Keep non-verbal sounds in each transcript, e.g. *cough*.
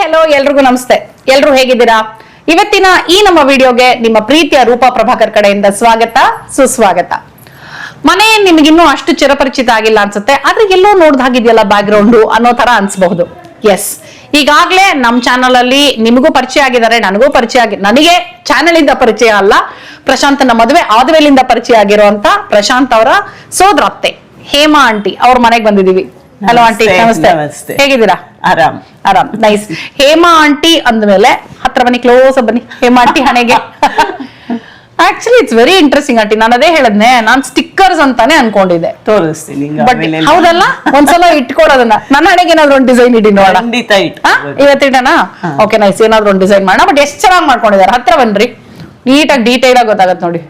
Hello ಎಲ್ರಿಗೂ ನಮಸ್ತೆ. ಎಲ್ರು ಹೇಗಿದ್ದೀರಾ? ಇವತ್ತಿನ ಈ ನಮ್ಮ ವಿಡಿಯೋಗೆ ನಿಮ್ಮ ಪ್ರೀತಿಯ ರೂಪಾ ಪ್ರಭಾಕರ್ ಕಡೆಯಿಂದ ಸ್ವಾಗತ, ಸುಸ್ವಾಗತ. ಮನೆ ನಿಮಗಿನ್ನೂ ಅಷ್ಟು ಚಿರಪರಿಚಿತ ಆಗಿಲ್ಲ ಅನ್ಸುತ್ತೆ, ಆದ್ರೆ ಎಲ್ಲೋ ನೋಡ್ದಾಗಿದೆಯಲ್ಲ ಬ್ಯಾಕ್ ಗ್ರೌಂಡ್ ಅನ್ನೋ ತರ ಅನ್ಸಬಹುದು. ಎಸ್ ಈಗಾಗ್ಲೇ ನಮ್ ಚಾನಲ್ ಅಲ್ಲಿ ನಿಮಗೂ ಪರಿಚಯ ಆಗಿದ್ದಾರೆ, ನನಗೂ ಪರಿಚಯ ಆಗಿ ನನಗೆ ಚಾನೆಲ್ ಇಂದ ಪರಿಚಯ ಅಲ್ಲ, ಪ್ರಶಾಂತನ ಮದುವೆ ಆದ್ಮೇಲಿಂದ ಪರಿಚಯ ಆಗಿರುವಂತ ಪ್ರಶಾಂತ್ ಅವರ ಸೋದರತ್ತೆ, ಹೇಮಾ ಆಂಟಿ ಅವ್ರ ಮನೆಗೆ ಬಂದಿದೀವಿ ಹಲೋ ಆಂಟಿ ನಮಸ್ತೆ, ನಮಸ್ತೆ. ಹೇಗಿದ್ದೀರಾ? ಆರಾಮ್. ಆರಾಮ್. ನೈಸ್ ಹೇಮಾ ಆಂಟಿ ಅಂದ್ಮೇಲೆ ಹತ್ರ ಬನ್ನಿ ಕ್ಲೋಸ್ ಬನ್ನಿ. ಹೇಮಾ ಆಂಟಿ ಹಣೆಗೆ. Actually it's very interesting aunty ನಾನು ಅದೇ ಹೇಳದ್ನೆ ನಾನ್ ಸ್ಟಿಕ್ಕರ್ಸ್ ಅಂತಾನೆ ಅನ್ಕೊಂಡಿದ್ದೆ. ತೋರಿಸ್ತೀನಿ ಈಗ ಬಟ್ ಆಮೇಲೆ ಹೌದಲ್ಲ? ಒಂದ್ಸಲ ಇಟ್ಕೊಡೋದನ್ನ ನನ್ನ ಹಣೆಗೆ ಏನಾದ್ರು ಒಂದು ಡಿಸೈನ್ ಇಡಿ ನೋಡ ಖಂಡಿತ. ಇವತ್ತಿಡಣ. ಓಕೆ ನೈಸ್ ಏನಾದ್ರು ಒಂದು ಡಿಸೈನ್ ಮಾಡೋಣ. ಬಟ್ ಎಷ್ಟು ಚೆನ್ನಾಗಿ ಮಾಡ್ಕೊಂಡಿದ್ದಾರೆ? ಹತ್ರ ಬನ್ರಿ. ನೀಟಾಗಿ ಡೀಟೇಲ್ ಆಗಿ ಗೊತ್ತಾಗತ್ತೆ ನೋಡಿ.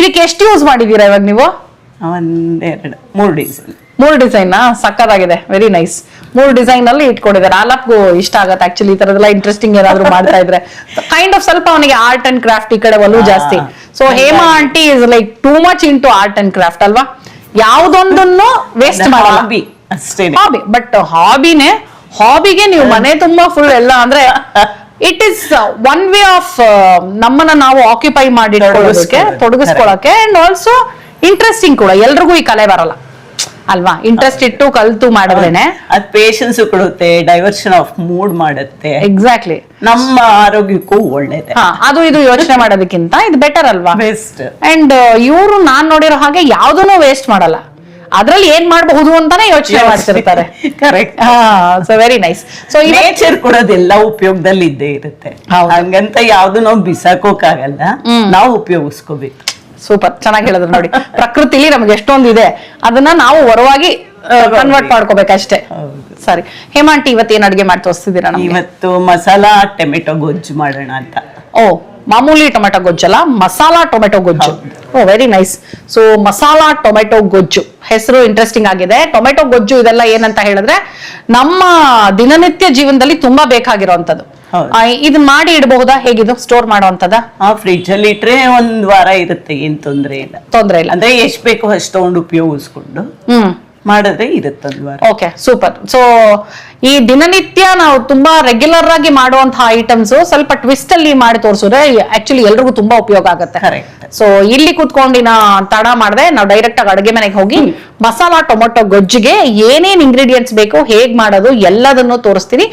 ಇದಕ್ಕೆ ಎಷ್ಟು ಯೂಸ್ ಮಾಡಿದೀರಾ ಇವಾಗ ನೀವು? ಒಂದೆರಡು ಮೂರು ಡಿಸೈನ್ ಮೂರು ಡಿಸೈನ್ ಸಕ್ಕತ್ತಾಗಿದೆ. ವೆರಿ ನೈಸ್ ಮೂರು ಡಿಸೈನ್ ಅಲ್ಲಿ ಇಟ್ಕೊಂಡಿದ್ದಾರೆ. ಆಲಪ್ಗೂ ಇಷ್ಟ ಆಗತ್ತೆ ಆಕ್ಚುಲಿ ಈ ತರದೆಲ್ಲ ಇಂಟ್ರೆಸ್ಟಿಂಗ್ ಏನಾದ್ರು ಮಾಡ್ತಾ ಇದ್ರೆ. ಕೈಂಡ್ ಆಫ್ ಸ್ವಲ್ಪ ಅವನಿಗೆ ಆರ್ಟ್ ಅಂಡ್ ಕ್ರಾಫ್ಟ್ ಈ ಕಡೆ ಒಲವು ಜಾಸ್ತಿ. So Hema aunty is like too much into art and craft ಅಲ್ವಾ? ಯಾವ್ದೊಂದನ್ನು ವೇಸ್ಟ್ ಮಾಡಲ್ಲ. ಹಾಬಿ ಬಟ್ ಹಾಬಿನೇ ಹಾಬಿಗೆ ನೀವು ಮನೆ ತುಂಬಾ ಫುಲ್ ಎಲ್ಲ ಅಂದ್ರೆ it is one way of ನಮ್ಮನ್ನ ನಾವು ಆಕ್ಯುಪೈ ಮಾಡಿ. ತೊಡಗಿಸ್ಕೊಳಕ್ಕೆ ಅಂಡ್ ಆಲ್ಸೋ ಇಂಟ್ರೆಸ್ಟಿಂಗ್ ಕೂಡ. ಎಲ್ರಿಗೂ ಈ ಕಲೆ ಬರಲ್ಲ. ಅಲ್ವಾ? ಇಂಟ್ರೆಸ್ಟ್ ಇಟ್ಟು ಕಲ್ತು ಮಾಡಿದ್ರೇನೆ? ಅದ್ ಪೇಶನ್ಸ್ ಕೊಡುತ್ತೆ ಡೈವರ್ಷನ್ ಆಫ್ ಮೂಡ್ ಮಾಡುತ್ತೆ. ಎಕ್ಸಾಕ್ಟ್ಲಿ ನಮ್ಮ ಆರೋಗ್ಯಕ್ಕೂ ಒಳ್ಳೇದೆ. ಹಾ ಅದು ಇದು ಯೋಚನೆ ಮಾಡೋದಕ್ಕಿಂತ ಇದು ಬೆಟರ್ ಅಲ್ವಾ? ಬೆಸ್ಟ್ ಅಂಡ್ ಇವರು ನಾನ್ ನೋಡಿರೋ ಹಾಗೆ ಯಾವ್ದನ್ನು ವೇಸ್ಟ್ ಮಾಡಲ್ಲ. ಅದ್ರಲ್ಲಿ ಏನ್ ಮಾಡಬಹುದು ಅಂತಾನೆ ಯೋಚನೆ ಮಾಡ್ತಿರ್ತಾರೆ. Correct so very nice so nature ಕೊಡೋದೆಲ್ಲ ಉಪಯೋಗದಲ್ಲಿ ಇದ್ದೇ ಇರುತ್ತೆ. ಹಂಗಂತ ಯಾವ್ದು ನಾವು ಬಿಸಾಕೋಕಾಗಲ್ಲ. ನಾವು ಉಪಯೋಗಿಸ್ಕೋಬೇಕು. ಸೂಪರ್. ಚೆನ್ನಾಗಿ ಹೇಳಿದ್ರು ನೋಡಿ. ಪ್ರಕೃತಿಲಿ ನಮ್ಗೆ ಎಷ್ಟೊಂದು ಇದೆ ಅದನ್ನ ನಾವು ಹೊರವಾಗಿ ಕನ್ವರ್ಟ್ ಮಾಡ್ಕೋಬೇಕಷ್ಟೇ. ಅಷ್ಟೇ ಸರಿ. ಹೇಮಾಂಟಿ ಏನ್ ಅಡ್ಗೆ ಮಾಡಿ ತೋರಿಸ್ತಿದ್ದೀರಾ ಇವತ್ತು ಮಸಾಲಾ ಟೊಮೆಟೊ ಗೊಜ್ಜು ಮಾಡೋಣ ಅಂತ. ಓ ಮಾಮೂಲಿ ಟೊಮೆಟೊ ಗೊಜ್ಜಲ್ಲ ಮಸಾಲಾ ಟೊಮೆಟೊ ಗೊಜ್ಜು. ಓ very nice so masala tomato ಗೊಜ್ಜು. ಹೆಸರು ಇಂಟ್ರೆಸ್ಟಿಂಗ್ ಆಗಿದೆ. ಟೊಮೆಟೊ ಗೊಜ್ಜು ಇದೆಲ್ಲ ಏನಂತ ಹೇಳಿದ್ರೆ ನಮ್ಮ ದಿನನಿತ್ಯ ಜೀವನದಲ್ಲಿ ತುಂಬಾ ಬೇಕಾಗಿರೋಂಥದ್ದು ಇದನ್ನ ಮಾಡಿ ಇಡಬಹುದಾ? ಹೇಗಿದು ಸ್ಟೋರ್ ಮಾಡುವಂತದ ಆ ಫ್ರಿಜ್ ಅಲ್ಲಿ ಇಟ್ರೆ ಒಂದ್ ವಾರ ಇರುತ್ತೆ ಏನ್ ತೊಂದ್ರೆ ಇಲ್ಲ. ತೊಂದ್ರೆ ಇಲ್ಲ. ಅಂದ್ರೆ ಎಷ್ಟ್ ಬೇಕೋ ಅಷ್ಟು ತಗೊಂಡು ಉಪಯೋಗಿಸ್ಕೊಂಡು. ಹ್ಮ್. ಮಾಡಿದ್ರೆ ಇರುತ್ತೆ ಓಕೆ ಸೂಪರ್ ಸೊ ಈ ದಿನನಿತ್ಯ ನಾವು ತುಂಬಾ ರೆಗ್ಯುಲರ್ ಆಗಿ ಮಾಡುವಂತಹ ಐಟಮ್ಸ್ ಸ್ವಲ್ಪ ಟ್ವಿಸ್ಟ್ ಅಲ್ಲಿ ಮಾಡಿ ತೋರಿಸಿದ್ರೆ ಆಕ್ಚುಲಿ ಎಲ್ರಿಗೂ ತುಂಬಾ ಉಪಯೋಗ ಆಗುತ್ತೆ. ಸೊ ಇಲ್ಲಿ ಕೂತ್ಕೊಂಡಿನ ತಡ ಮಾಡದೆ ನಾವು ಡೈರೆಕ್ಟ್ ಆಗಿ ಅಡುಗೆ ಮನೆಗೆ ಹೋಗಿ ಮಸಾಲಾ ಟೊಮೊಟೊ ಗೊಜ್ಜಿಗೆ ಏನೇನ್ ಇಂಗ್ರೀಡಿಯೆಂಟ್ಸ್ ಬೇಕು ಹೇಗ್ ಮಾಡೋದು ಎಲ್ಲದನ್ನು ತೋರಿಸ್ತೀನಿ.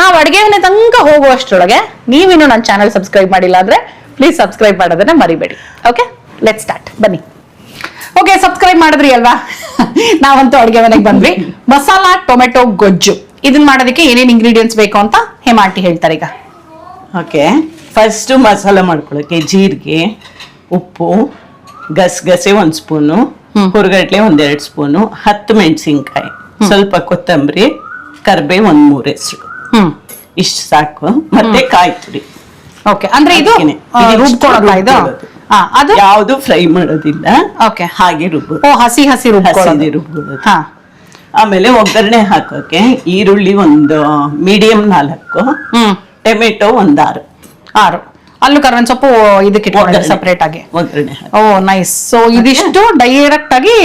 ನಾವು ಅಡುಗೆ ಮನೆ ತನಕ ಹೋಗುವಷ್ಟರೊಳಗೆ ನೀವಿನ್ನು ನನ್ನ ಚಾನಲ್ ಸಬ್ಸ್ಕ್ರೈಬ್ ಮಾಡಿಲ್ಲ ಅಂದ್ರೆ ಪ್ಲೀಸ್ ಸಬ್ಸ್ಕ್ರೈಬ್ ಮಾಡೋದನ್ನ ಮರಿಬೇಡಿ. ಓಕೆ ಲೆಟ್ ಸ್ಟಾರ್ಟ್ ಬನ್ನಿ. ಓಕೆ ಸಬ್ಸ್ಕ್ರೈಬ್ ಮಾಡಿದ್ರಿ ಅಲ್ವಾ? ನಾವಂತೂ ಅಡುಗೆ ಮನೆಗೆ ಬಂದ್ವಿ. ಮಸಾಲಾ ಟೊಮೆಟೊ ಗೊಜ್ಜು. ಇದನ್ನ ಮಾಡೋದಕ್ಕೆ ಏನೇನ್ ಇಂಗ್ರೀಡಿಯೆಂಟ್ಸ್ ಬೇಕು ಅಂತ ಹೇಮಾಂಟಿ ಹೇಳ್ತಾರೆ ಈಗ. ಓಕೆ. ಫಸ್ಟು ಮಸಾಲ ಮಾಡ್ಕೊಳಕ್ಕೆ ಜೀರಿಗೆ ಉಪ್ಪು ಗಸಗಸೆ ಒಂದ್ ಸ್ಪೂನು. ಹುರ್ಗಡ್ಲೆ ಒಂದೆರಡು ಸ್ಪೂನು ಹತ್ತು ಮೆಣಸಿನ್ಕಾಯಿ. ಸ್ವಲ್ಪ ಕೊತ್ತಂಬರಿ ಕರ್ಬೇವು ಒಂದ್ ಮೂರ್ ಹೆಸರು ಇಷ್ಟು ಸಾಕು. ಮತ್ತೆ ಕಾಯಿ ತುರಿ ಓಕೆ. ಅಂದ್ರೆ ಇದು ರುಬ್ಕೊಳ್ಳೋಲ್ಲ ಇದು ಅದು? ಯಾವುದು ಫ್ರೈ ಮಾಡೋದಿಲ್ಲ. ಓಕೆ ಹಾಗೆ ರುಬ್ಬು ಓ ಹಸಿ ಹಸಿ ರುಬ್ಬಿ ಹಸಿದೆ ಹಾ. ಆಮೇಲೆ ಒಗ್ಗರಣೆ ಹಾಕೋಕೆ ಈರುಳ್ಳಿ ಒಂದು ಮೀಡಿಯಂ ನಾಲ್ಕು ಟೊಮೆಟೊ ಒಂದ್ ಆರು. ಆರು. ಅಲ್ಲೂ ಕರ್ವನ್ ಸೊಪ್ಪು ಇದಕ್ಕೆ. ಸಪರೇಟ್ ಆಗಿ. ಒಗ್ಗರಣೆ ಓ ನೈಸ್ ಸೊ ಇದಿಷ್ಟು ಡೈರೆಕ್ಟ್ ಆಗಿ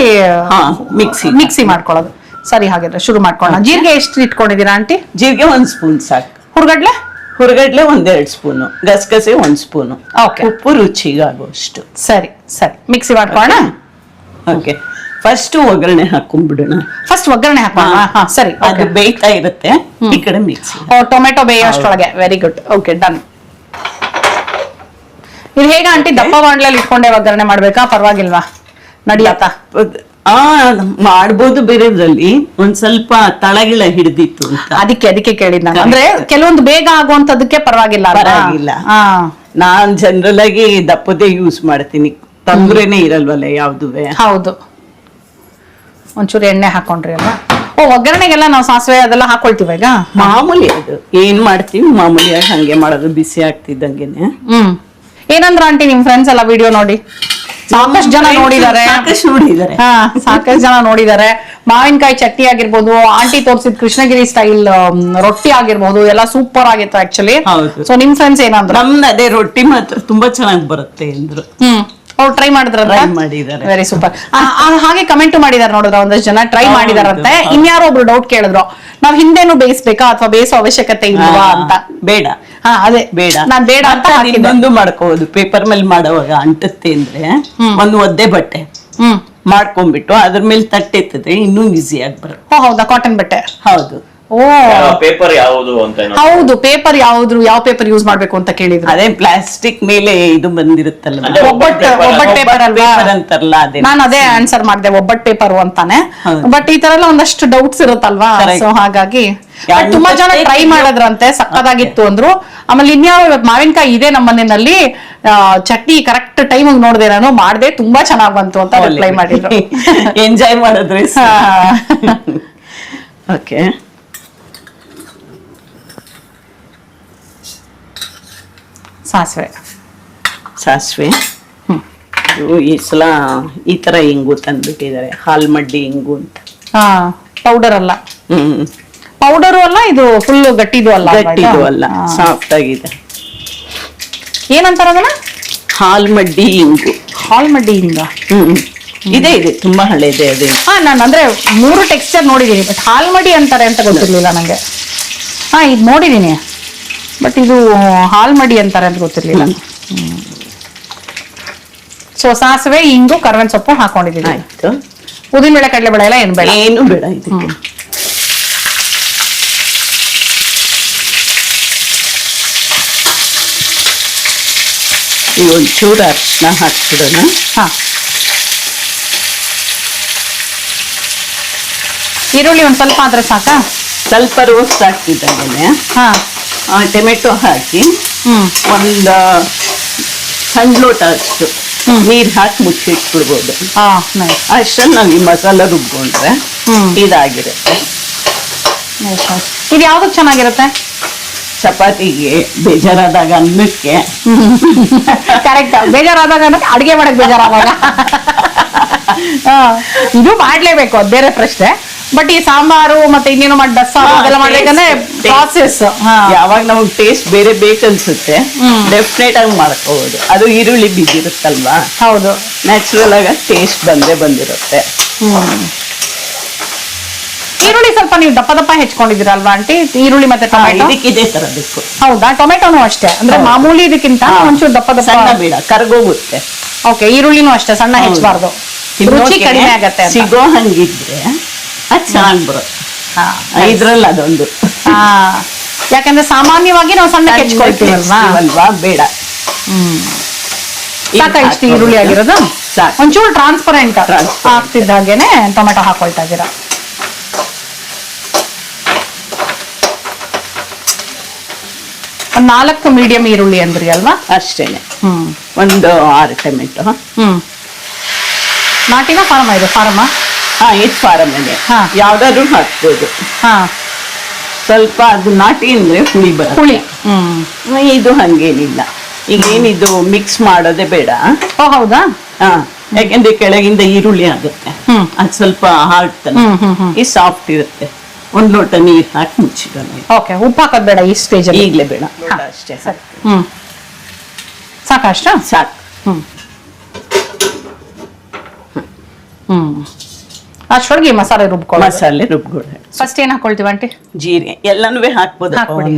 ಹಾ, ಮಿಕ್ಸಿ. ಮಿಕ್ಸಿ ಮಾಡ್ಕೊಳ್ಳೋದು. ಸರಿ ಹಾಗಿದ್ರೆ ಶುರು ಮಾಡ್ಕೊಳ್ಳೋಣ. ಜೀರಿಗೆ ಎಷ್ಟು ಇಟ್ಕೊಂಡಿದ್ದೀರಾ ಆಂಟಿ? ಜೀರಿಗೆ ಒಂದ್ ಸ್ಪೂನ್ ಸಾಕು. ಹುರ್ಗಡ್ಲೆ? ಹುರ್ಗಡ್ಲೆ ಒಂದೆರಡು ಸ್ಪೂನು ಗಸಗಸೆ ಒಂದು ಸ್ಪೂನು. Okay. ಉಪ್ಪು ರುಚಿಗಾಗುವಷ್ಟು. ಸರಿ ಸರಿ. ಮಿಕ್ಸಿ ಮಾಡ್ಕೊಳ್ಳೋಣ? ಓಕೆ ಫಸ್ಟ್ ಒಗ್ಗರಣೆ ಹಾಕೊಂಡ್ಬಿಡೋಣ. ಫಸ್ಟ್ ಒಗ್ಗರಣೆ ಹಾಕೋಣ? ಹಾ. ಸರಿ. ಅದು ಬೇಯ್ತಾ ಇರುತ್ತೆ. ಈ ಕಡೆ ಮಿಕ್ಸಿ ಟೊಮೆಟೊ ಬೇಯೋಷ್ಟೊಳಗೆ. ವೆರಿ ಗುಡ್ ಓಕೆ ಡನ್ ಇದು ಹೇಗೆ ಆಂಟಿ ದಪ್ಪ ಬಾಂಡ್ಲಲ್ಲಿ ಇಟ್ಕೊಂಡೆ ಒಗ್ಗರಣೆ ಮಾಡ್ಬೇಕಾ? ಪರವಾಗಿಲ್ವಾ? ನಡಿಯತ್ತಾ? ಆ ಮಾಡ್ಬೋದು ಬೇರೆದ್ರಲ್ಲಿ ಒಂದ್ ಸ್ವಲ್ಪ ತಳಗಿಳ ಹಿಡಿದಿತ್ತು ಅಂತ. ಅದಕ್ಕೆ ಅದಕ್ಕೆ ಕೇಳಿದ್ ನಾನು. ಅಂದ್ರೆ ಕೆಲವೊಂದು ಬೇಗ ಆಗುವಂತದಕ್ಕೆ ಪರವಾಗಿಲ್ಲ ಅಲ್ವಾ? ಪರವಾಗಿಲ್ಲ. ಹಾ. ನಾನ್ ಜನರಲ್ ಆಗಿ ದಪ್ಪದೇ ಯೂಸ್ ಮಾಡ್ತೀನಿ. ತೊಂದ್ರೆನೇ ಇರಲ್ವಲ್ಲ ಯಾವ್ದುವೆ? ಹೌದು. ಒಂಚೂರು ಎಣ್ಣೆ ಹಾಕೊಂಡ್ರಿ ಅಲ್ವಾ? ಓ ಒಗ್ಗರಣೆಗೆಲ್ಲ ನಾವು ಸಾಸಿವೆ ಅದೆಲ್ಲ ಹಾಕೊಳ್ತೀವಿ ಈಗ? ಮಾಮೂಲಿ ಅದು. ಏನ್ ಮಾಡ್ತೀವಿ? ಮಾಮೂಲಿಯಾಗಿ ಹಂಗೆ ಮಾಡೋದು ಬಿಸಿ ಆಗ್ತಿದ್ದಂಗೆನೆ. ಹ್ಮ್. ಏನಂದ್ರ ಆಂಟಿ ನಿಮ್ ಫ್ರೆಂಡ್ಸ್ ಎಲ್ಲ ವಿಡಿಯೋ ನೋಡಿ. ಸಾಕಷ್ಟು ಜನ ನೋಡಿದ್ದಾರೆ. ಸಾಕಷ್ಟು ನೋಡಿದ್ದಾರೆ. ಹಾ ಸಾಕಷ್ಟು ಜನ ನೋಡಿದ್ದಾರೆ. ಮಾವಿನಕಾಯಿ ಚಟ್ನಿ ಆಗಿರ್ಬೋದು ಆಂಟಿ ತೋರ್ಸಿದ್ ಕೃಷ್ಣಗಿರಿ ಸ್ಟೈಲ್ ರೊಟ್ಟಿ ಆಗಿರ್ಬೋದು ಎಲ್ಲ ಸೂಪರ್ ಆಗಿತ್ತು ಆಕ್ಚುಲಿ. ಸೊ ನಿಮ್ ಫ್ರೆಂಡ್ಸ್ ಏನಂದ್ರು? ನಮ್ದು ಅದೇ ರೊಟ್ಟಿ ಮಾತ್ರ ತುಂಬಾ ಚೆನ್ನಾಗಿ ಬರುತ್ತೆ ಅಂದ್ರು. ಹ್ಮ್. ಅವ್ರು ಟ್ರೈ ಮಾಡಿದ್ದಾರೆ. ವೆರಿ ಸೂಪರ್ ಹಾಗೆ ಕಮೆಂಟ್ ಮಾಡಿದಾರೆ ನೋಡಿದ್ರ ಒಂದಷ್ಟು ಜನ ಟ್ರೈ ಮಾಡಿದಾರಂತೆ. ಇನ್ಯಾರೋ ಒಬ್ರು ಡೌಟ್ ಕೇಳಿದ್ರು. ನಾವ್ ಹಿಂದೆನು ಬೇಯಿಸ್ಬೇಕಾ ಅಥವಾ ಬೇಯಿಸೋ ಅವಶ್ಯಕತೆ ಇಲ್ವಾ ಅಂತ? ಬೇಡ. ಹಾ ಅದೇ. ಬೇಡ. ನಾನ್ ಬೇಡ ಅಂತ ಇನ್ನೊಂದು ಮಾಡ್ಕೋಬಹುದು ಪೇಪರ್ ಮೇಲೆ ಮಾಡುವಾಗ ಅಂಟುತ್ತೆ ಅಂದ್ರೆ ಒಂದು ಒದ್ದೆ ಬಟ್ಟೆ ಹ್ಮ್. ಮಾಡ್ಕೊಂಡ್ಬಿಟ್ಟು ಅದ್ರ ಮೇಲೆ ತಟ್ಟೆತ್ತದೆ ಇನ್ನೂ ಈಸಿ ಆಗಿ ಬರುತ್ತೆ. ಹೌದಾ? ಕಾಟನ್ ಬಟ್ಟೆ? ಹೌದು. ಪೇಪರ್ ಯಾವುದು ಅಂತ ಹೌದು ಪೇಪರ್ ಯಾವ್ದು ಯಾವ ಪೇಪರ್ ಯೂಸ್ ಮಾಡ್ಬೇಕು ಅಂತ ಕೇಳಿದ್ರು. ಅದೇ ಪ್ಲಾಸ್ಟಿಕ್ ಮೇಲೆ ಇದು ಬಂದಿರುತ್ತಲ್ಲ ಒಬ್ಬಟ್ ಒಬ್ಬಟ್ಟು ಪೇಪರ್ ಅಲ್ವಾ? ಅಂತಾರಲ್ಲ ಅದೇ. ನಾನು ಅದೇ ಆನ್ಸರ್ ಮಾಡಿದೆ ಒಬ್ಬಟ್ ಪೇಪರ್ ಅಂತಾನೆ. ಬಟ್ ಈ ತರ ಎಲ್ಲ ಒಂದಷ್ಟು ಡೌಟ್ಸ್ ಇರುತ್ತಲ್ವಾ. ಸೊ ಹಾಗಾಗಿ ತುಂಬಾ ಜನ ಟ್ರೈ ಮಾಡದ್ರಂತೆ ಸಕ್ಕದಾಗಿತ್ತು ಅಂದ್ರು. ಆಮೇಲೆ ಇನ್ಯಾವ ಮಾವಿನಕಾಯಿ ಇದೆ ನಮ್ಮ ಮನೆಯಲ್ಲಿ. ಚಟ್ನಿ ಕರೆಕ್ಟ್ ಟೈಮ್ ನೋಡಿದೆ ನಾನು ಮಾಡ್ದೆ ತುಂಬಾ ಚೆನ್ನಾಗ್ ಬಂತು ಅಂತ ಟ್ರೈ *laughs* ಮಾಡಿದ್ರು. ಎಂಜಾಯ್ ಮಾಡಿದ್ರಿ. *laughs* ಓಕೆ *laughs* ಸಾಸಿವೆ. ಸಾಸಿವೆ? ಈ ಸಲ ಈ ಥರ ಇಂಗು ತಂದುಬಿಟ್ಟಿದ್ದಾರೆ. ಹಾಲ್ ಮಡ್ಡಿ ಹಿಂಗು ಅಂತ. ಹಾ ಪೌಡರ್ ಅಲ್ಲ. ಹ್ಮ್. ಪೌಡರು ಅಲ್ಲ ಇದು ಫುಲ್ ಗಟ್ಟಿದು ಅಲ್ಲ ಗಟ್ಟಿದು ಅಲ್ಲ ಹಾ. ಸಾಫ್ಟ್ ಆಗಿದೆ. ಏನಂತಾರ ಅದನ್ನ? ಹಾಲ್ ಮಡ್ಡಿ ಹಿಂಗು ಹಾಲ್ ಮಡ್ಡಿ ಹಿಂಗ ಹ್ಮ್. ಇದೆ ಇದೆ. ತುಂಬಾ ಹಳೇದೆ ಅದೇ. ಹಾ ನಾನು ಅಂದ್ರೆ ಮೂರು ಟೆಕ್ಸ್ಚರ್ ನೋಡಿದ್ದೀನಿ ಬಟ್ ಹಾಲ್ ಮಡಿ ಅಂತಾರೆ ಅಂತ ಗೊತ್ತಿರ್ಲಿಲ್ಲ ನಂಗೆ. ಹಾ ಇದು ನೋಡಿದೀನಿ. ಬಟ್ ಇದು ಹಾಲ್ ಮಡಿ ಅಂತಾರೆ ಅಂತ ಗೊತ್ತಿರ್ಲಿಲ್ಲ ಸೊ ಸಾಸಿವೆ ಇಂಗು ಕರ್ಬೇವಿನ ಸೊಪ್ಪು ಹಾಕೊಂಡಿದ್ದೀನಿ ಆಯ್ತು. ಉದಿನಬೇಳೆ ಕಡಲೆಬೇಳೆ ಎಲ್ಲ ಏನು ಬೇಡ. ಏನು ಬೇಡ ಇದಕ್ಕೆ. ಈ ಒಂಚೂರು ಅರ್ಶಿನ ಹಾಕ್ಬಿಡೋಣ. ಹಾ. ಈರುಳ್ಳಿ ಒಂದು ಸ್ವಲ್ಪ ಆದ್ರೆ ಸಾಕಾ? ಸ್ವಲ್ಪ ರೋಸ್ಟ್ ಹಾಕ್ತಿದ್ದಾಗೇನೆ ಹಾ. ಟೊಮೆಟೊ ಹಾಕಿ ಒಂದು ಸಣ್ಣ ಲೋಟ ಅಷ್ಟು ನೀರು ಹಾಕಿ ಮುಚ್ಚಿಟ್ಬಿಡ್ಬೋದು. ಅಷ್ಟನ್ನು ನಾವು ಈ ಮಸಾಲ ರುಬ್ಕೊಂಡ್ರೆ. ಇದಾಗಿರುತ್ತೆ. ಇದು ಯಾವ್ದು ಚೆನ್ನಾಗಿರುತ್ತೆ? ಚಪಾತಿಗೆ ಬೇಜಾರಾದಾಗ ಅನ್ನಕ್ಕೆ. ಕರೆಕ್ಟ್ ಬೇಜಾರಾದಾಗ ಅನ್ನಕ್ಕೆ ಅಡುಗೆ ಮಾಡಕ್ ಬೇಜಾರಾದಾಗ ಹಾ, *laughs* ಇದು ಮಾಡಲೇಬೇಕು ಬೇರೆ ಪ್ರಶ್ನೆ. ಬಟ್ ಈ ಸಾಂಬಾರು ಮತ್ತೆ ಇನ್ನೇನು ಮಾಡಿ ಬಸ್ಸಾರು ಅದೆಲ್ಲ ಮಾಡ್ಬೇಕಂದ್ರೆ ಪ್ರಾಸೆಸ್ ಯಾವಾಗ ನಮಗೆ ಟೇಸ್ಟ್ ಬೇರೆ ಬೇಕನ್ಸುತ್ತೆ ಡೆಫಿನೆಟ್ ಆಗಿ ಮಾಡ್ಕೋಬಹುದು ಅದು ಈರುಳ್ಳಿ ಬಿದ್ದಿರುತ್ತಲ್ವಾ? ಹೌದು. ನ್ಯಾಚುರಲ್ ಆಗಿ ಟೇಸ್ಟ್ ಬಂದೇ ಬಂದಿರುತ್ತೆ. ಈರುಳ್ಳಿ ಸ್ವಲ್ಪ ನೀವು ದಪ್ಪ ದಪ್ಪ ಹೆಚ್ಕೊಂಡಿದ್ದೀರಲ್ವಾ ಆಂಟಿ? ಈರುಳ್ಳಿ ಮತ್ತೆ ಟೊಮೆಟೊ ಇದಕ್ಕೆ ಇದೇ ತರ ಬೇಕು. ಹೌದಾ? ಟೊಮೆಟೊನು ಅಷ್ಟೇ. ಅಂದ್ರೆ ಮಾಮೂಲಿ ಇದಕ್ಕಿಂತ. ಒಂಚೂರು ದಪ್ಪ ಸಣ್ಣ ದಪ್ಪ ಬೇಡ ಕರ್ಗೋಗುತ್ತೆ. ಓಕೆ ಈರುಳ್ಳಿನೂ ಅಷ್ಟೇ ಸಣ್ಣ. ಹೆಚ್ಚಬಾರ್ದು ರುಚಿ ಕಡಿಮೆ ಆಗತ್ತೆ ಸಿಗೋ ಹಂಗಿದ್ರೆ ಅದು ಚೆನ್ನಾಗಿ ಬರುತ್ತೆ ಹಾ. ಇದ್ರಲ್ಲಿ ಅದೊಂದು. ಹಾ. ಯಾಕಂದ್ರೆ ಸಾಮಾನ್ಯವಾಗಿ ನಾವು ಸಣ್ಣ ಹೆಚ್ಕೊಳ್ತೀವಲ್ವಾ? ಅಲ್ವಾ ಬೇಡ. ಹ್ಮ್. ಸಾಕ ಇಷ್ಟು ಈರುಳ್ಳಿ ಆಗಿರೋದು? ಸಾಕು. ಒಂಚೂರು ಟ್ರಾನ್ಸ್ಪರೆಂಟ್ Transparent. ಆಗ್ತಿದ್ದ ಹಾಗೇನೆ ಟೊಮೆಟೊ ಹಾಕೊಳ್ತಾ ಇದ್ದೀರಾ? ಒಂದ್ ನಾಲ್ಕು ಮೀಡಿಯಂ ಈರುಳ್ಳಿ ಅಂದ್ರಿ ಅಲ್ವಾ? ಅಷ್ಟೇನೆ. ಹ್ಮ್. ಒಂದು ಆರು ಟೊಮೆಟೊ ಹ್ಮ್. ನಾಟಿನ ಫಾರಮ ಇದು ಫಾರಮ? ಹಾ ಇದು. ಫಾರಮನೆ ಹಾ. ಯಾವ್ದಾದ್ರು ಹಾಕ್ಬೋದು. ಹಾ. ಸ್ವಲ್ಪ ಅದು ನಾಟಿ ಅಂದ್ರೆ ಹುಳಿ ಬರುತ್ತೆ. ಹುಳಿ. ಹ್ಮ್. ಇದು ಹಂಗೇನಿಲ್ಲ. ಈಗ ಏನಿದು ಮಿಕ್ಸ್ ಮಾಡೋದೇ ಬೇಡ. ಓ ಹೌದಾ? ಹಾ. ಯಾಕೆಂದ್ರೆ ಕೆಳಗಿಂದ ಈರುಳ್ಳಿ ಆಗುತ್ತೆ. ಹ್ಮ್. ಅದು ಸ್ವಲ್ಪ ಹಾರ್ಡ್ ಹ್ಮ್, ಹ್ಮ್, ಹ್ಮ್. ಈ ಸಾಫ್ಟ್ ಇರುತ್ತೆ. ಒಂದ್ ಲೋಟ ನೀರ್ ಹಾಕಿ ಮುಚ್ಚಿಡೋಣ ಓಕೆ ಉಪ್ಪು ಹಾಕೋದ್ ಬೇಡ ಈ ಸ್ಟೇಜ್ ಅಲ್ಲಿ. ಈಗ್ಲೇ ಬೇಡ. ಲೋಟ ಅಷ್ಟೇ ಸರಿ. ಹ್ಮ್. ಸಾಕಷ್ಟ ಸಾಕು. ಹ್ಮ್. ಹ್ಮ್. ಅಷ್ಟೊಳಗೆ ಈ ಮಸಾಲೆ ರುಬ್ಕೊಳ್ಳಿ ಮಸಾಲೆ ರುಬ್ಕೊಳ್ಳಿ ಫಸ್ಟ್ ಏನ್ ಹಾಕೊಳ್ತೀವಿ ಆಂಟಿ? ಜೀರಿಗೆ. ಎಲ್ಲಾನು ಹಾಕ್ಬೋದು. ಹಾಕ್ಬಿಡಿ.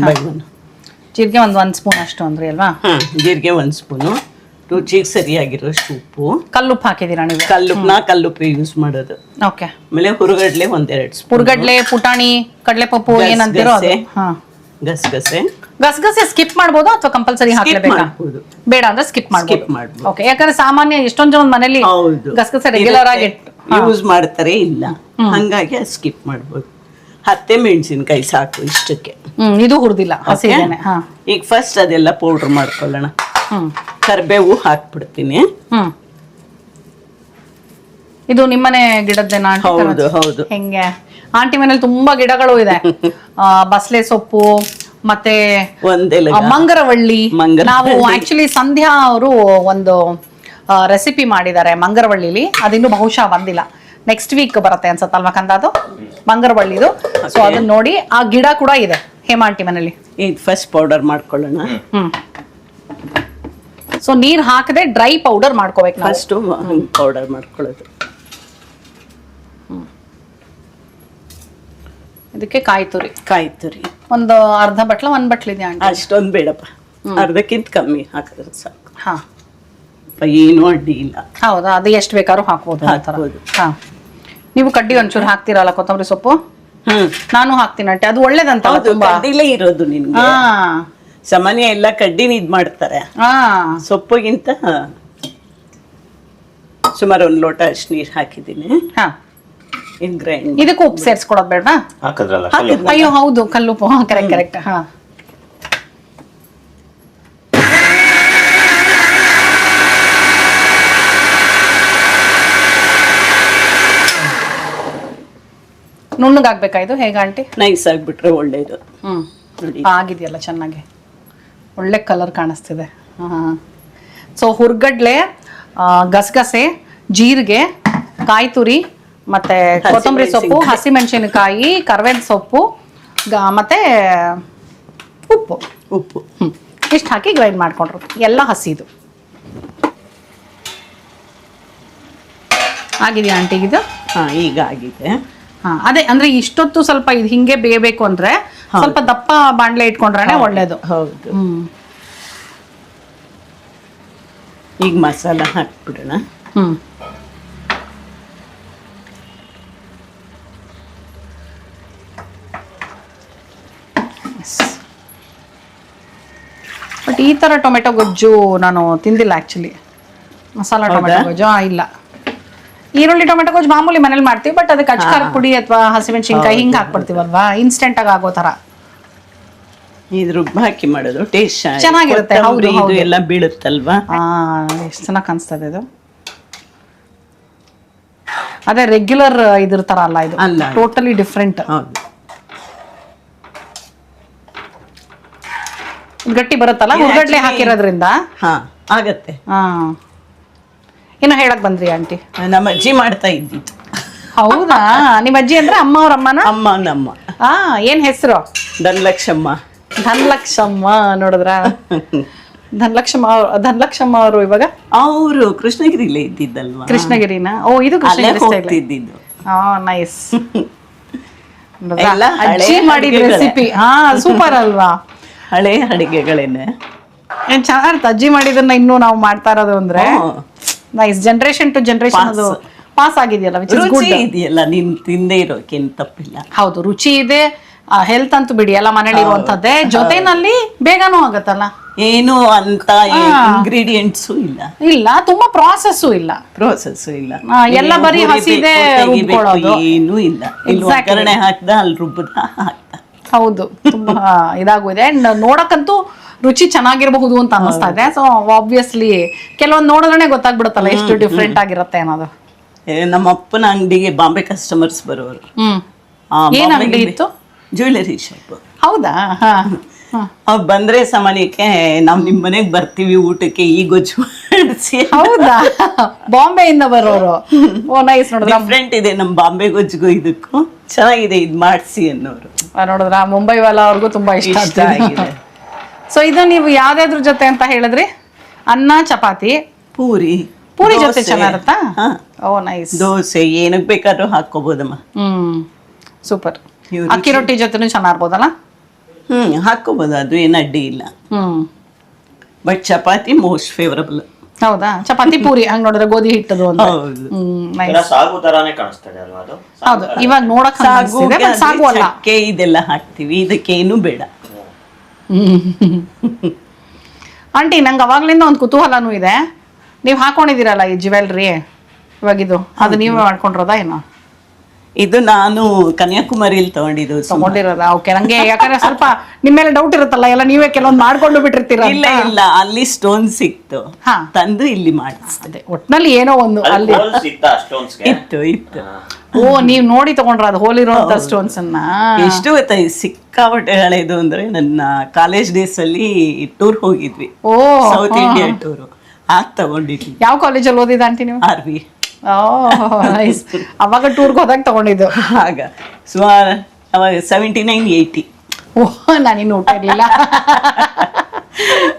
ಜೀರಿಗೆ ಒಂದು ಒಂದ್ ಸ್ಪೂನ್ ಅಷ್ಟು ಅಂದ್ರಿ ಅಲ್ವಾ? ಜೀರಿಗೆ ಒಂದ್ ಸ್ಪೂನು. ರುಚಿಗೆ ಸರಿಯಾಗಿರೋಷ್ಟು ಉಪ್ಪು. ಕಲ್ಲುಪ್ಪು ಹಾಕಿದೀರಾ ನೀವು? ಕಲ್ಲುಪ್ಪು ನಾ ಕಲ್ಲುಪ್ಪು ಯೂಸ್ ಮಾಡೋದು. ಓಕೆ ಆಮೇಲೆ ಹುರುಗಡ್ಲೆ ಒಂದೆರಡು ಸ್ಪೂನ್. ಪುರ್ಗಡ್ಲೆ ಪುಟಾಣಿ ಕಡಲೆ ಪಪ್ಪು ಏನಂತೀರೋ ಅದು. ಹಾ. ಗಸಗಸೆ ಗಸಗಸೆ ಸ್ಕಿಪ್ ಮಾಡಬಹುದು ಅಥವಾ ಕಂಪಲ್ಸರಿ Skip ಬೇಡ ಅಂದ್ರೆ ಸ್ಕಿಪ್ ಮಾಡಬಹುದು. ಓಕೆ ಯಾಕಂದ್ರೆ ಸಾಮಾನ್ಯ ಎಷ್ಟೊಂದು ಜನ ಮನೇಲಿ ಗಸಗಸೆ ರೆಗ್ಯುಲರ್ ಆಗಿ ಯೂಸ್ ಮಾಡ್ತಾರೆ ಇಲ್ಲ. ಹಂಗಾಗಿ ಸ್ಕಿಪ್ ಮಾಡ್ಬೋದು. ಹತ್ತೆ ಮೆಣಸಿನ್ಕಾಯಿ ಸಾಕು ಇಷ್ಟಕ್ಕೆ. ಹ್ಮ್ ಇದು ಹುರಿದಿಲ್ಲ ಹಸಿ Okay? ಹಾ. ಈಗ ಫಸ್ಟ್ ಅದೆಲ್ಲ ಪೌಡ್ರ್ ಮಾಡ್ಕೊಳ್ಳೋಣ. ಹ್ಮ್. ಕರಿಬೇವು ಹಾಕ್ಬಿಡ್ತೀನಿ. ಹ್ಮ್. ಇದು ನಿಮ್ಮನೆ ಗಿಡದ್ದೇನಾ ಹೌದು ಹೌದು. ಹೆಂಗೆ? ಆಂಟಿ ಮನೇಲಿ ತುಂಬಾ ಗಿಡಗಳು ಇದೆ. *laughs* ಬಸಳೆ ಸೊಪ್ಪು ಮತ್ತೆ ಮಂಗರವಳ್ಳಿ. ನಾವು ಆಕ್ಚುಲಿ ಸಂಧ್ಯಾ ಅವರು ಒಂದು ರೆಸಿಪಿ ಮಾಡಿದ್ದಾರೆ ಮಂಗರವಳ್ಳಿಲಿ. ಅದಿನ್ನೂ ಬಹುಶಃ ಬಂದಿಲ್ಲ. ನೆಕ್ಸ್ಟ್ ವೀಕ್ ಬರುತ್ತೆ ಅನ್ಸತ್ತಲ್ವಾ ಕಂದ ಅದು ಮಂಗರವಳ್ಳಿದು ಸೊ. ಅದನ್ನ ನೋಡಿ ಆ ಗಿಡ ಕೂಡ ಇದೆ ಹೇಮಾಂಟಿ ಮನೇಲಿ ಇದು ಫಸ್ಟ್ ಪೌಡರ್ ಮಾಡ್ಕೊಳ್ಳೋಣ. ಹ್ಮ್. ಸೊ ನೀರ್ ಹಾಕದೆ ಡ್ರೈ ಪೌಡರ್ ಮಾಡ್ಕೋಬೇಕು ಫಸ್ಟ್ ಪೌಡರ್ ಮಾಡ್ಕೊಳ್ಳೋದು. ಇದಕ್ಕೆ ಕಾಯಿ ತುರಿ. ಕಾಯಿ ತುರಿ. ಒಂದು ಅರ್ಧ ಬಟ್ಲ ಒಂದ್ ಬಟ್ಲ ಇದೆಯಾ ಆಂಟಿ ಅಷ್ಟೊಂದು ಬೇಡಪ್ಪ. ಅರ್ಧಕ್ಕಿಂತ ಕಮ್ಮಿ ಹಾಕಿದ್ರೆ ಸಾಕು. ಹಾ. ಅಪ್ಪ ಏನೂ ಅಡ್ಡಿ ಇಲ್ಲ. ಹೌದಾ? ಅದು ಎಷ್ಟು ಬೇಕಾದ್ರೂ ಹಾಕ್ಬೋದು ಆ ಥರ. ಹಾಕ್ಬೋದು. ಹಾ. ನೀವು ಕಡ್ಡಿ ಒಂಚೂರು ಹಾಕ್ತಿರಲ್ಲ ಕೊತ್ತಂಬರಿ ಸೊಪ್ಪು? ಹ್ಮ್. ನಾನು ಹಾಕ್ತೀನಿ ಅಂಟೆ ಅದು ಒಳ್ಳೇದಂತ ಹೌದು ತುಂಬಾ. ಕಡ್ಡಿಲೇ ಇರೋದು ನಿನ್ಗೆ ಹಾ. ಸಾಮಾನ್ಯ ಎಲ್ಲ ಕಡ್ಡಿನ ಇದ್ ಮಾಡ್ತಾರೆ. ಹಾ. ಸೊಪ್ಪಿಗಿಂತ ಸುಮಾರು ಒಂದು ಲೋಟ ಅಷ್ಟು ನೀರು ಹಾಕಿದೀನಿ ಹಾ. ಇದು ಗ್ರೈಂಡ್. ಇದಕ್ಕೂ ಉಪ್ಪು ಸೇರ್ಸ್ಕೊಳೋದ್ ಬೇಡ ಹಾಕಿದ್ರಲ್ಲ ಹಾಕಿದ್ನ. ಅಯ್ಯೋ ಹೌದು ಕಲ್ಲುಪ್ಪು. ಕರೆಕ್ಟ್ ಕರೆಕ್ಟ್ ಹಾ. ನುಣ್ಣಗಾಗ್ಬೇಕಾ ಇದು? ಹೇಗ ಆಂಟಿ? ನೈಸ್ ಆಗಿಬಿಟ್ರೆ ಒಳ್ಳೇದು. ಹ್ಮ್. ನೋಡಿ. ಆಗಿದೆಯಲ್ಲ ಚೆನ್ನಾಗಿ. ಒಳ್ಳೆ ಕಲರ್ ಕಾಣಿಸ್ತಿದೆ. ಸೊ ಹುರ್ಗಡ್ಲೆ ಗಸಗಸೆ ಜೀರಿಗೆ ಕಾಯಿ ತುರಿ ಮತ್ತೆ ಕೊತ್ತಂಬರಿ ಸೊಪ್ಪು ಹಸಿಮೆಣಸಿನಕಾಯಿ ಕರ್ವೇದ ಸೊಪ್ಪು ಗ- ಮತ್ತೆ ಉಪ್ಪು. ಉಪ್ಪು. ಹ್ಮ್. ಇಷ್ಟು ಹಾಕಿ ಗ್ರೈಂಡ್ ಮಾಡ್ಕೊಂಡ್ರು. ಎಲ್ಲ ಹಸಿದು. ಆಗಿದೆಯಾ ಆಂಟಿಗಿದು ಹಾಂ ಈಗ ಆಗಿದೆ. ಹಾ ಅದೇ ಅಂದ್ರೆ ಇಷ್ಟೊತ್ತು ಸ್ವಲ್ಪ ಇದು ಹಿಂಗೆ ಬೇಯಬೇಕು ಅಂದ್ರೆ ಸ್ವಲ್ಪ ದಪ್ಪ ಬಾಂಡ್ಲೆ ಇಟ್ಕೊಂಡ್ರೆ ಒಳ್ಳೇದು. ಹೌದು. ಈಗ ಮಸಾಲ ಹಾಕ್ಬಿಡೋಣ. ಹ್ಮ್. ಬಟ್ ಈ ತರ ಟೊಮೆಟೊ ಗೊಜ್ಜು ನಾನು ತಿಂದಿಲ್ಲ ಆಕ್ಚುಲಿ ಮಸಾಲ ಟೊಮೆಟೊ? ಗೊಜ್ಜು ಇಲ್ಲ. ಈರುಳ್ಳಿ ಟೊಮೆಟೊ ಗೊಜ್ಜು ಮಾಮೂಲಿ ಮನೇಲಿ ಮಾಡ್ತೀವಿ ಬಟ್ ಅದಕ್ಕೆ ಅಚ್ಕಾರ ಪುಡಿ ಅಥವಾ ಹಸಿಮೆಣಸಿನ್ಕಾಯಿ ಹಿಂಗೆ ಹಾಕ್ಬಿಡ್ತೀವಲ್ವಾ? ಇನ್ಸ್ಟೆಂಟ್ ಆಗಿ ಆಗೋ ತರ ಇದು ರುಬ್ಬ ಹಾಕಿ ಮಾಡೋದು ಟೇಸ್ಟ್ ಚೆನ್ನಾಗಿರುತ್ತೆ, ಹೌದು, ಇದು. ಎಲ್ಲ ಬೀಳುತ್ತಲ್ವಾ? ಆ ಎಷ್ಟು ಚೆನ್ನಾಗಿ ಕಾಣಿಸ್ತದೆ ಇದು. ಅದೇ ರೆಗ್ಯುಲರ್ ಇದ್ರ ತರ ಅಲ್ಲ ಇದು. ಅಲ್ಲ. ಟೋಟಲಿ ಡಿಫ್ರೆಂಟ್ ಹೌದು. ಗಟ್ಟಿ ಬರುತ್ತಲ್ಲ ಹುರ್ಗಡ್ಲೆ ಹಾಕಿರೋದ್ರಿಂದ? ಹಾ ಆಗತ್ತೆ. ಹಾ. ಏನೋ ಹೇಳಕ್ ಬಂದ್ರಿ ಆಂಟಿ? ನಮ್ಮ ಅಜ್ಜಿ ಮಾಡ್ತಾ ಇದ್ದಿತ್ತು ಹೌದಾ? ನಿಮ್ಮ ಅಜ್ಜಿ ಅಂದ್ರೆ ಅಮ್ಮ ಅವ್ರ ಅಮ್ಮನ? ಅಮ್ಮ ನಮ್ಮ ಆ ಏನ್ ಹೆಸರು? ಧನಲಕ್ಷಮ್ಮ. ಧನಲಕ್ಷಮ್ಮ ನೋಡಿದ್ರ? ಧನಲಕ್ಷಮ್ಮ ಅವ್ರು- ಧನಲಕ್ಷಮ್ಮ ಅವರು ಇವಾಗ? ಅವರು ಕೃಷ್ಣಗಿರಿಲೇ ಇದ್ದಿದ್ದಲ್ವಾ? ಕೃಷ್ಣಗಿರಿನ? ಓ ಇದು ಅಲ್ಲೇ ಕೃಷ್ಣಗಿರಿ ಸ್ಟೈಲ್ ಹೋಗ್ತಿದ್ದಿದ್ದು. ಹಾ ನೈಸ್ ಎಲ್ಲ ಹಳೆ ಅಜ್ಜಿ ಮಾಡಿದ ಅಡ್ಗೆಗಳೇ. ರೆಸಿಪಿ ಹಾ ಸೂಪರ್ ಅಲ್ವಾ? ಹಳೆ ಅಡಿಗೆಗಳೇನೆ. ಏನ್ ಚೆನ್ನಾಗಿರುತ್ತೆ ಅಜ್ಜಿ ಮಾಡಿದನ್ನ ಇನ್ನೂ ನಾವು ಮಾಡ್ತಾ ಇರೋದು ಅಂದ್ರೆ? ಹ್ಮ್. ನೈಸ್ ಜನರೇಷನ್ ಟು ಜನರೇಷನ್ ಅದು ಪಾಸ್ ಆಗಿದೆಯಲ್ಲ ವಿಚ್ ಇಸ್ ರುಚಿ ಗುಡ್ ಇದೆಯಲ್ಲ ನೀನ್ ತಿಂದೇ ಇರೋಕೇನ್ ತಪ್ಪಿಲ್ಲ. ಹೌದು ರುಚಿ ಇದೆ. ಹೆಲ್ತ್ ಅಂತೂ ಬಿಡಿ ಎಲ್ಲ ಮನೇಲಿ ಇರುವಂತದ್ದೇ. ಜೊತೆನಲ್ಲಿ ಬೇಗನೂ ಆಗತ್ತಲ್ಲ. ಏನು ಅಂತ ಇಂಗ್ರೀಡಿಯೆಂಟ್ಸು ಇಲ್ಲ. ಇಲ್ಲ ತುಂಬಾ ಪ್ರಾಸೆಸ್ಸು ಇಲ್ಲ. ಪ್ರೋಸೆಸ್ ಇಲ್ಲ. ಆ, ಎಲ್ಲ ಬರೀ ಹುರಿಬೇಕು, ಹಸಿದೇ ತೆಗಿಬೇಕು, ರುಬ್ಕೊಳ್ಳೋದು. ಏನೂ ಇಲ್ಲ. ಇಲ್ಲಿ Exactly. ಒಗ್ಗರಣೆ ಹಾಕ್ದ ಅಲ್ಲಿ ರುಬ್ಬದ ಹಾಕ್ದ. ಹೌದು ತುಂಬಾ *laughs* ಇದಾಗಿದೆ ಅಂಡ್ ನೋಡಕ್ಕಂತೂ ರುಚಿ ಚೆನ್ನಾಗಿರಬಹುದು ಅಂತ ಅನ್ನಿಸ್ತಾ ಇದೆ. ಸೊ ಆಬ್ವಿಯಸ್ಲಿ ಕೆಲವೊಂದು ನೋಡಿದ್ರೆ ಗೊತ್ತಾಗ್ಬಿಡುತ್ತಲ್ಲ ಎಷ್ಟು ಡಿಫ್ರೆಂಟ್ ಆಗಿರುತ್ತೆ ಅನ್ನೋದು. ಏ, ನಮ್ಮ ಅಪ್ಪನ ಅಂಗಡಿಗೆ ಬಾಂಬೆ ಕಸ್ಟಮರ್ಸ್ ಬರೋರು. ಹ್ಮ್. ಆ, ಏನ್ ಬಾಂಬೆಗೆ ಅಂಗಡಿ ಇತ್ತು? ಜ್ಯುವೆಲರಿ ಶಾಪ್ ಹೌದಾ? ಹಾ. ಹಾ. ಅವ್ರು ಬಂದ್ರೆ ಸಾಮಾನ್ಯಕ್ಕೆ ನಾವ್ ನಿಮ್ ಮನೆಗ್ ಬರ್ತೀವಿ ಊಟಕ್ಕೆ ಈ ಗೊಜ್ಜು ಮಾಡಿಸಿ ಹೌದಾ? ಬಾಂಬೆಯಿಂದ ಬರೋರು. ಓ ನೈಸ್ ನೋಡಿದ್ರ ಡಿಫ್ರೆಂಟ್ ಇದೆ ನಮ್ ಬಾಂಬೆ ಗೊಜ್ಜಿಗೂ ಇದಕ್ಕೂ. ಚೆನ್ನಾಗಿದೆ ಇದ್ ಮಾಡ್ಸಿ ಅನ್ನೋರು. ನೋಡಿದ್ರ? ಮುಂಬೈ ವಾಲ ಅವ್ರಿಗೂ ತುಂಬಾ ಇಷ್ಟ ಇಷ್ಟ ಆಗಿದೆ. ಸೊ ಇದು ನೀವು ಯಾವ್ದಾದ್ರ ಜೊತೆ ಅಂತ ಹೇಳಿದ್ರಿ? ಅನ್ನ ಚಪಾತಿ. ಪೂರಿ. ಪೂರಿ ಜೊತೆ ದೋಸೆ. ಚೆನ್ನಾಗಿರುತ್ತಾ? Oh nice dosa. ಏನಕ್ ಬೇಕಾದ್ರೂ ಹಾಕೋಬೋದಮ್ಮ ಹ್ಮ್. ಸೂಪರ್. ಅಕ್ಕಿ ರೊಟ್ಟಿ ಜೊತೆನೂ ಚೆನ್ನಾಗಿರ್ಬೋದಲ್ಲ? ಹ್ಮ್ ಹಾಕೋಬೋದು ಅದು ಏನು ಅಡ್ಡಿ ಇಲ್ಲ. ಹ್ಮ್. ಬಟ್ ಚಪಾತಿ ಮೋಸ್ಟ್ ಫೇವರಬಲ್ ಹೌದಾ? ಚಪಾತಿ ಪೂರಿ. ಹಂಗ್ ನೋಡಿದ್ರೆ ಗೋಧಿ ಹಿಟ್ಟದು ಅಂತ. ಹೌದು. ಹ್ಮ್ ಎಲ್ಲ ನೈಸ್ ಸಾಗು ತರಾನೇ ಕಾಣಿಸ್ತದೆ ಅಲ್ವಾ ಅದು? ಹೌದು. ಇವಾಗ ನೋಡಕ್ ಸಾಗು ಅನ್ಸ್ತಿದೆ, but ಸಾಗು ಅಲ್ಲ. ಚಕ್ಕೆ ಇದೆಲ್ಲ ಹಾಕ್ತಿವಿ. ಇದಕ್ಕೇನು ಬೇಡ. ಆಂಟಿ ನಂಗೆ ಅವಾಗ್ಲಿಂದ ಒಂದು ಕುತೂಹಲನೂ ಇದೆ. ನೀವು ಹಾಕೊಂಡಿದ್ದೀರಲ್ಲ ಈ ಜ್ಯುವೆಲ್ರಿ? ಇವಾಗಿದು. ಅದು ನೀವೇ ಮಾಡ್ಕೊಂಡಿರೋದಾ ಏನೋ? ಇದು ನಾನು ಕನ್ಯಾಕುಮಾರಿಲಿ ತಗೊಂಡಿದ್ದು ಸುಮಾರು. ತಗೊಂಡಿರೋದಾ? ಓಕೆ ನಂಗೆ ಯಾಕಂದ್ರೆ ಸ್ವಲ್ಪ ನಿಮ್ಮ ಮೇಲೆ ಡೌಟ್ ಇರುತ್ತಲ್ಲ ಎಲ್ಲ ನೀವೇ ಕೆಲವೊಂದು ಮಾಡ್ಕೊಂಡು ಬಿಟ್ಟಿರ್ತೀರ ಇಲ್ಲ ಇಲ್ಲ ಅಲ್ಲಿ ಸ್ಟೋನ್ ಸಿಕ್ತು. ಹಾ. ತಂದು ಇಲ್ಲಿ ಮಾಡಿಸ್ತದೆ ಅದೇ ಒಟ್ನಲ್ಲಿ ಏನೋ ಒಂದು ಅಲ್ಲಿ ಅಲ್ಲಿ ಹೋಲ್ಸ್ ಇತ್ತ ಇತ್ತು. ಇತ್ತು ಓ ನೀವ್ ನೋಡಿ ತಗೊಂಡ್ರ ಅದು ಹೋಲಿರುವಂತ ಸ್ಟೋನ್ಸ್ ಅನ್ನ? ಎಷ್ಟು ಗೊತ್ತಾ ಇದು ಸಿಕ್ಕಾಪಟ್ಟೆ ಹೇಳಿದು ಅಂದ್ರೆ ನನ್ನ ಕಾಲೇಜ್ ಡೇಸ್ ಅಲ್ಲಿ ಟೂರ್ ಹೋಗಿದ್ವಿ. ಓ ಸೌತ್ ಇಂಡಿಯಾ ಟೂರ್ ಆಗ ತಗೊಂಡಿದ್ವಿ. ಯಾವ ಕಾಲೇಜಲ್ಲಿ ಓದಿದ ಆಂಟಿ ನೀವು? ಆರ್ ವಿ ಅವಾಗ ಟೂರ್ಗೆ ಹೋದಾಗ ತಗೊಂಡಿದ್ದು. ಆಗ. ಸುಮಾರು ಅವಾಗ ಸೆವೆಂಟಿ ನೈನ್ ಏಯ್ಟಿ ಓ ನಾನಿನ್ನು ಊಟ ಇರಲಿಲ್ಲ.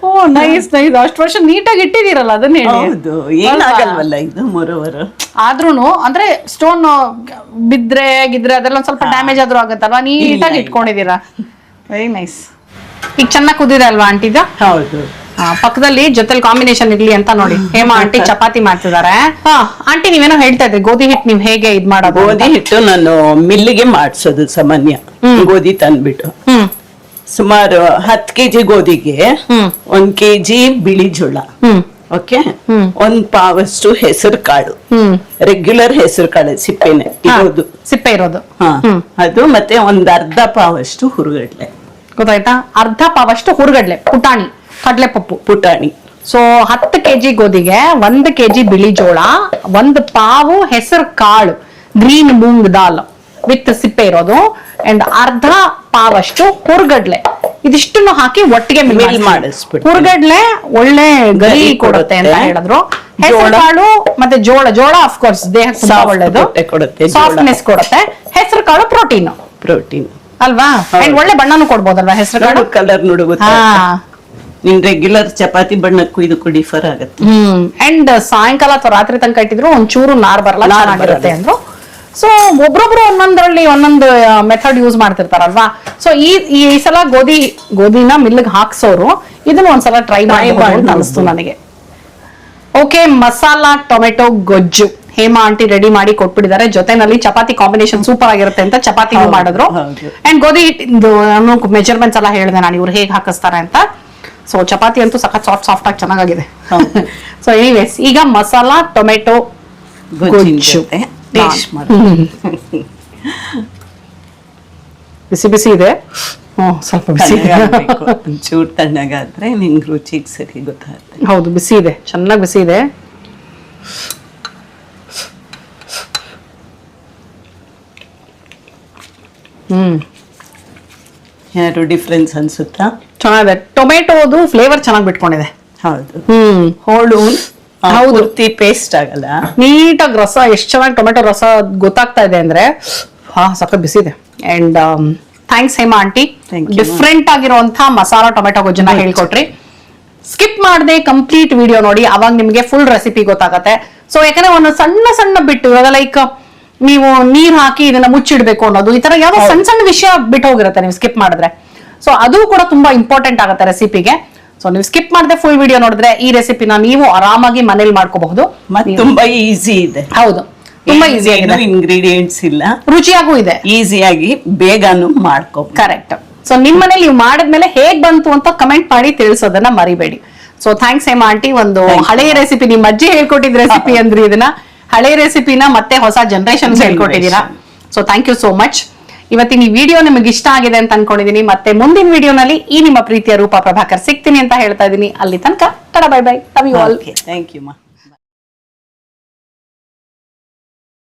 ಓ ನೈಸ್ ನೈಸ್ ಅಷ್ಟು ವರ್ಷ ನೀಟಾಗಿ ಇಟ್ಟಿದ್ದೀರಲ್ಲ ಅದನ್ನ ಹೇಳಿ. ಹೌದು ಏನಾಗಲ್ವಲ್ಲ ಇದು ಮೊರವರ. ಆದ್ರೂನು ಅಂದ್ರೆ ಸ್ಟೋನ್ ಬಿದ್ರೆ ಗಿದ್ರೆ ಅದೆಲ್ಲ ಒಂದ್ ಸ್ವಲ್ಪ ಡ್ಯಾಮೇಜ್ ಆದ್ರೂ ಆಗುತ್ತಲ್ವಾ? ನೀಟಾಗಿ ಇಟ್ಕೊಂಡಿದ್ದೀರಾ. ವೆರಿ ನೈಸ್ ಈಗ ಚೆನ್ನಾಗಿ ಕುದಿದೆ ಅಲ್ವಾ ಆಂಟಿ ಹೌದು. ಪಕ್ಕದಲ್ಲಿ ಜೊತೆಲಿ ಕಾಂಬಿನೇಷನ್ ಇರ್ಲಿ ಅಂತ ನೋಡಿ. ಹೇಮಾ. ಆಂಟಿ ಚಪಾತಿ ಮಾಡ್ತಿದ್ದಾರೆ ಆಂಟಿ ನೀವೇನೋ ಹೇಳ್ತಾ ಇದ್ರಿ ಗೋಧಿ ಹಿಟ್ಟು ನೀವ್ ಹೇಗೆ ಇದ್ ಮಾಡೋದು. ಗೋಧಿ ಹಿಟ್ಟು ನಾನು ಮಿಲ್ಲಿಗೆ ಮಾಡಿಸೋದು ಸಾಮಾನ್ಯ. ಗೋಧಿ ತಂದ್ಬಿಟ್ಟು. ಸುಮಾರು ಹತ್ತು ಕೆಜಿ ಗೋಧಿಗೆ. ಒಂದ್ ಕೆಜಿ ಬಿಳಿ ಜೋಳ. ಓಕೆ. ಒಂದ್ ಪಾವಷ್ಟು ಹೆಸರು ಕಾಳು. ರೆಗ್ಯುಲರ್ ಹೆಸರು ಕಾಳು ಸಿಪ್ಪೆನೆ ಇರೋದು. ಸಿಪ್ಪೆ ಇರೋದು. ಹಾ. ಅದು ಮತ್ತೆ ಒಂದ್ ಅರ್ಧ ಪಾವಷ್ಟು ಹುರುಗಡ್ಲೆ. ಗೊತ್ತಾಯ್ತಾ? ಅರ್ಧ ಪಾವಷ್ಟು ಹುರುಗಡ್ಲೆ ಪುಟಾಣಿ. ಕಡ್ಲೆ ಪಪ್ಪು ಪುಟಾಣಿ. ಸೊ ಹತ್ತು ಕೆಜಿ ಗೋಧಿಗೆ ಒಂದು ಕೆಜಿ ಬಿಳಿ ಜೋಳ ಒಂದು ಪಾವು ಹೆಸರು ಕಾಳು ಗ್ರೀನ್ ಮೂಂಗ್ ದಾಲ್ ವಿತ್ ಸಿಪ್ಪೆ ಇರೋದು. ಅಂಡ್ ಅರ್ಧ ಪಾವಷ್ಟು ಹುರ್ಗಡ್ಲೆ. ಇದಿಷ್ಟನ್ನು ಹಾಕಿ ಒಟ್ಟಿಗೆ ಮಿಲ್ ಮಾಡಿಸ್ಬಿಟ್ಟು. ಹುರ್ಗಡ್ಲೆ ಒಳ್ಳೆ ಗರಿ ಕೊಡುತ್ತೆ ಅಂತ ಹೇಳಿದ್ರು. ಹೆಸರುಕಾಳು ಮತ್ತೆ ಜೋಳ. ಜೋಳ ಆಫ್ ಕೋರ್ಸ್ ದೇಹಕ್ಕೆ ತುಂಬಾ ಒಳ್ಳೇದು. ಸಾಫ್ಟ್ನೆಸ್ ಕೊಡುತ್ತೆ ಹೆಸರು ಕಾಳು ಪ್ರೋಟೀನ್ ಪ್ರೋಟೀನ್ ಅಲ್ವಾ? ಅಂಡ್ ಒಳ್ಳೆ ಬಣ್ಣನೂ ಕೊಡ್ಬೋದಲ್ವಾ ಹೆಸರು ಕಾಳು? ಕಲರ್ ನೋಡುಗುತ್ತೆ ನಿನ್ ರೆಗ್ಯುಲರ್ ಚಪಾತಿ ಬಣ್ಣಕ್ಕೂ ಇದಕ್ಕೂ ಡಿಫರ್ ಆಗುತ್ತೆ. ಹ್ಮ್. ಅಂಡ್ ಸಾಯಂಕಾಲ ಅಥವಾ ರಾತ್ರಿ ತನಕ ಇಟ್ಟಿದ್ರು ಒಂಚೂರು ನಾರ್ ಬರಲ್ಲ ಚೆನ್ನಾಗಿರುತ್ತೆ ಅಂದ್ರು. ಸೊ ಒಬ್ರೊಬ್ರು ಒಂದೊಂದ್ರಲ್ಲಿ ಒಂದೊಂದು ಮೆಥಡ್ ಯೂಸ್ ಮಾಡ್ತಿರ್ತಾರಲ್ವಾ? ಸೊ ಈ ಈ ಸಲ ಗೋಧಿ ಗೋಧಿನ ಮಿಲ್ಗೆ ಹಾಕ್ಸೋರು ಇದನ್ನ ಒಂದ್ಸಲ ಟ್ರೈ ಮಾಡಿ ಅಂತ ಅನಿಸ್ತು ನನಗೆ. ಓಕೆ ಮಸಾಲಾ ಟೊಮೆಟೊ ಗೊಜ್ಜು. ಹೇಮಾ ಆಂಟಿ ರೆಡಿ ಮಾಡಿ ಕೊಟ್ಬಿಟ್ಟಿದ್ದಾರೆ. ಜೊತೆನಲ್ಲಿ ಚಪಾತಿ ಕಾಂಬಿನೇಷನ್ ಸೂಪರ್ ಆಗಿರುತ್ತೆ ಅಂತ ಚಪಾತಿ ಮಾಡಿದ್ರು. ಅಂಡ್ ಗೋಧಿ ಹಿಟ್ಟಿಂದು ಮೆಜರ್ಮೆಂಟ್ಸ್ ಎಲ್ಲ ಹೇಳಿದೆ ನಾನು ಇವ್ರು ಹೇಗೆ ಹಾಕಿಸ್ತಾರೆ ಅಂತ. ಸೊ ಚಪಾತಿ ಅಂತೂ ಸಖತ್ ಸಾಫ್ಟ್ ಸಾಫ್ಟ್ ಆಗಿ ಚೆನ್ನಾಗಿದೆ ಹೌದು. *laughs* ಸೊ ಎನಿವೇಸ್ ಈಗ ಮಸಾಲಾ ಟೊಮೆಟೊ ಗೊಜ್ಜು. *laughs* ಬಿಸಿ ಬಿಸಿ ಇದೆ. ಸ್ವಲ್ಪ ಬಿಸಿ. *laughs* ಒಂಚೂರು ತಣ್ಣಗಾದ್ರೆ ನಿಮ್ಗೆ ರುಚಿಗೆ ಸರಿ ಗೊತ್ತಾಗುತ್ತೆ. ಹೌದು ಬಿಸಿ ಇದೆ. ಚೆನ್ನಾಗಿ ಬಿಸಿ ಇದೆ. ಹ್ಮ್. ಯಾರು ಡಿಫ್ರೆನ್ಸ್ ಅನ್ಸುತ್ತಾ? ಚೆನ್ನಾಗಿದೆ. ಟೊಮೆಟೊದು ಫ್ಲೇವರ್ ಚೆನ್ನಾಗಿ ಬಿಟ್ಕೊಂಡಿದೆ. ಹೌದು. ಹ್ಮ್. ಹೋಳು ಹೌದು. ಪೇಸ್ಟ್ ಆಗಲ್ಲ. ನೀಟಾಗಿ ರಸ ಎಷ್ಟು ಚೆನ್ನಾಗಿ ಟೊಮೆಟೊ ರಸ ಗೊತ್ತಾಗ್ತಾ ಇದೆ ಅಂದ್ರೆ ಹಾ ಸಖತ್ ಬಿಸಿದೆ and thanks Hema aunty. Different ಆಗಿರುವಂತ ಮಸಾಲಾ ಟೊಮೆಟೊ ಗೊಜ್ಜನ್ನ ಹೇಳ್ಕೊಟ್ರಿ. ಸ್ಕಿಪ್ ಮಾಡದೆ ಕಂಪ್ಲೀಟ್ ವಿಡಿಯೋ ನೋಡಿ. ಅವಾಗ ನಿಮಗೆ ಫುಲ್ ರೆಸಿಪಿ ಗೊತ್ತಾಗತ್ತೆ. ಸೊ ಯಾಕಂದ್ರೆ ಒಂದು ಸಣ್ಣ ಸಣ್ಣ ಬಿಟ್ಟು ಇವಾಗ ಲೈಕ್ ನೀವು ನೀರ್ ಹಾಕಿ ಇದನ್ನ ಮುಚ್ಚಿಡ್ಬೇಕು ಅನ್ನೋದು ಈ ತರ ಯಾವ ಸಣ್ಣ ಸಣ್ಣ ವಿಷಯ ಬಿಟ್ಟು ಹೋಗಿರುತ್ತೆ ನೀವು ಸ್ಕಿಪ್ ಮಾಡಿದ್ರೆ. ಸೊ ಅದು ಕೂಡ ತುಂಬಾ ಇಂಪಾರ್ಟೆಂಟ್ ಆಗುತ್ತೆ ರೆಸಿಪಿಗೆ ಸೊ ನೀವು ಸ್ಕಿಪ್ ಮಾಡದೆ ಫುಲ್ ವಿಡಿಯೋ ನೋಡಿದ್ರೆ ಈ ರೆಸಿಪಿನ ನೀವು ಆರಾಮಾಗಿ ಮನೇಲಿ ಮಾಡ್ಕೋಬಹುದು. ಮತ್ತೆ ತುಂಬಾ ಈಸಿ ಇದೆ. ಹೌದು ತುಂಬಾ ಈಸಿ ಆಗಿದೆ. ಇಂಗ್ರೀಡಿಯೆಂಟ್ಸ್ ಇಲ್ಲ. ರುಚಿಯಾಗೂ ಇದೆ. ಈಸಿಯಾಗಿ ಬೇಗನೂ ಮಾಡ್ಕೋಬಹುದು. ಕರೆಕ್ಟ್ ಸೊ ನಿಮ್ ಮನೇಲಿ ನೀವು ಮಾಡಿದ್ಮೇಲೆ ಹೇಗ್ ಬಂತು ಅಂತ ಕಮೆಂಟ್ ಮಾಡಿ ತಿಳಿಸೋದನ್ನ ಮರಿಬೇಡಿ. ಸೊ ಥ್ಯಾಂಕ್ಸ್ ಹೇಮಾ ಆಂಟಿ ಒಂದು ಹಳೆಯ ರೆಸಿಪಿ ನಿಮ್ಮ ಅಜ್ಜಿ ಹೇಳ್ಕೊಟ್ಟಿದ್ ರೆಸಿಪಿ ಅಂದ್ರಿ ಇದನ್ನ. ಹಳೆ ರೆಸಿಪಿನ ಮತ್ತೆ ಹೊಸ generation ಹೇಳ್ಕೊಟ್ಟಿದ್ದೀರಾ. So thank you so much ಇವತ್ತಿನ ಈ ವಿಡಿಯೋ ನಿಮಗೆ ಇಷ್ಟ ಆಗಿದೆ ಅಂತ ಅನ್ಕೊಂಡಿದೀನಿ. ಮತ್ತೆ ಮುಂದಿನ ವಿಡಿಯೋನಲ್ಲಿ ಈ ನಿಮ್ಮ ಪ್ರೀತಿಯ ರೂಪ ಪ್ರಭಾಕರ್ ಸಿಗ್ತೀನಿ ಅಂತ ಹೇಳ್ತಾ ಇದೀನಿ. ಅಲ್ಲಿ ತನಕ ತಡ bye bye love you all thank you ಮಾ.